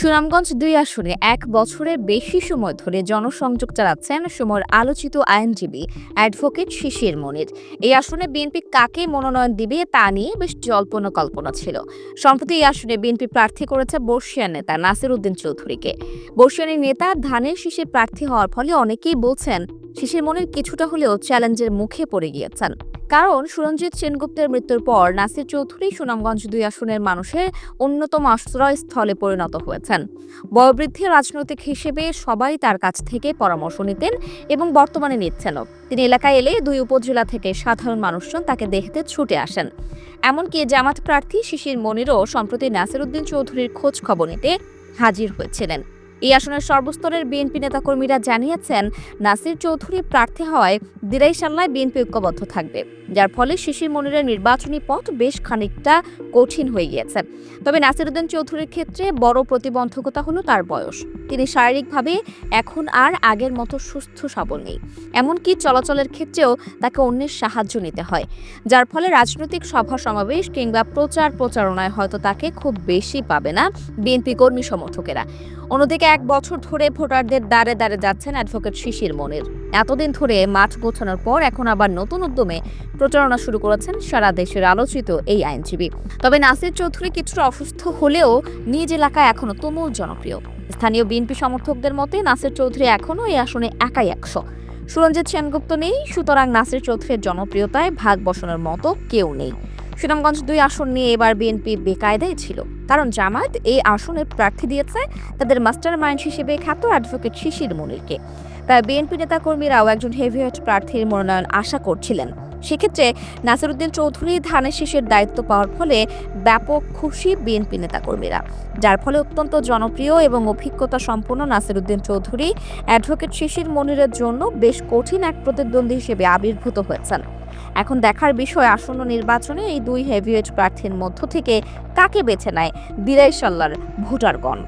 সুনামগঞ্জ দুই আসনে এক বছরের বেশি সময় ধরে জনসংযোগ চালাচ্ছেন সময়ের আলোচিত আইনজীবী অ্যাডভোকেট শিশির মনির। এই আসনে বিএনপি কাকে মনোনয়ন দিবে তা নিয়ে বেশ জল্পনা কল্পনা ছিল। সম্প্রতি এই আসনে বিএনপি প্রার্থী করেছে বর্ষিয়ান নেতা নাসির উদ্দিন চৌধুরীকে। বর্ষিয়ানের নেতা ধানের শীষে প্রার্থী হওয়ার ফলে অনেকেই বলছেন, শিশির মনির কিছুটা হলেও চ্যালেঞ্জের মুখে পড়ে গিয়েছেন। কারণ সুরঞ্জিত সেনগুপ্তের মৃত্যুর পর নাসির চৌধুরী সুনামগঞ্জ দুই আসনের মানুষের অন্যতম আশ্রয়স্থলে পরিণত হয়েছেন। বয়োবৃদ্ধি রাজনৈতিক হিসেবে সবাই তার কাছ থেকে পরামর্শ নিতেন এবং বর্তমানে নিচ্ছেনও তিনি এলাকায় এলে দুই উপজেলা থেকে সাধারণ মানুষজন তাকে দেখতে ছুটে আসেন। এমনকি জামাত প্রার্থী শিশির মনিরও সম্প্রতি নাসির উদ্দিন চৌধুরীর খোঁজ খবর নিতে হাজির হয়েছিলেন। এই আসনের সর্বস্তরের বিএনপি নেতাকর্মীরা জানিয়েছেন, নাসির চৌধুরী প্রার্থী হওয়ায় দিরাইশাল্লায় বিএনপি ঐক্যবদ্ধ থাকবে, যার ফলে শিশির মনিরের নির্বাচনী পথ বেশ খানিকটা কঠিন হয়ে গিয়েছে। তবে নাসিরুদ্দিন চৌধুরীর ক্ষেত্রে বড় প্রতিবন্ধকতা হলো তার বয়স। তিনি শারীরিকভাবে এখন আর আগের মতো সুস্থ, সবল নেই। এমনকি চলাচলের ক্ষেত্রেও তাকে অন্যের সাহায্য নিতে হয়, যার ফলে রাজনৈতিক সভা সমাবেশ কিংবা প্রচার প্রচারণায় হয়তো তাকে খুব বেশি পাবে না বিএনপি কর্মী সমর্থকেরা। অন্যদিকে এক বছর ধরে ভোটারদের দ্বারে দ্বারে যাচ্ছেন অ্যাডভোকেট শিশির মনির। এতদিন ধরে মাঠ গোছানোর পর এখন আবার নতুন উদ্যমে প্রচারণা শুরু করেছেন সারা দেশের আলোচিত এই আইনজীবী। তবে নাসির চৌধুরী কিছুটা অসুস্থ হলেও নিজ এলাকায় এখনও তুমুল জনপ্রিয়। স্থানীয় বিএনপি সমর্থকদের মতে, নাসির চৌধুরী এখনও এই আসনে একাই একশো। সুরঞ্জিত সেনগুপ্ত নেই, সুতরাং নাসির চৌধুরীর জনপ্রিয়তায় ভাগ বসানোর মতো কেউ নেই। সুনামগঞ্জ দুই আসন নিয়ে এবার বিএনপি বেকায়দায় ছিল। কারণ জামাত এই আসনের প্রার্থী দিয়েছে তাদের মাস্টার মাইন্ড হিসেবে খ্যাত অ্যাডভোকেট শিশির মনিরকে। তাই বিএনপি নেতাকর্মীরাও একজন হেভিওয়েট প্রার্থীর মনোনয়ন আশা করছিলেন। সেক্ষেত্রে নাসিরুদ্দিন চৌধুরী ধানের শীষের দায়িত্ব পাওয়ার ফলে ব্যাপক খুশি বিএনপি নেতাকর্মীরা, যার ফলে অত্যন্ত জনপ্রিয় এবং অভিজ্ঞতা সম্পন্ন নাসিরুদ্দিন চৌধুরী অ্যাডভোকেট শিশির মনিরের জন্য বেশ কঠিন এক প্রতিদ্বন্দ্বী হিসেবে আবির্ভূত হয়েছেন। এখন দেখার বিষয় আসন্ন নির্বাচনে এই দুই হেভিওয়েট প্রার্থীর মধ্য থেকে কাকে বেছে নেয়? দিরাইশাল্লার ভোটারগণ।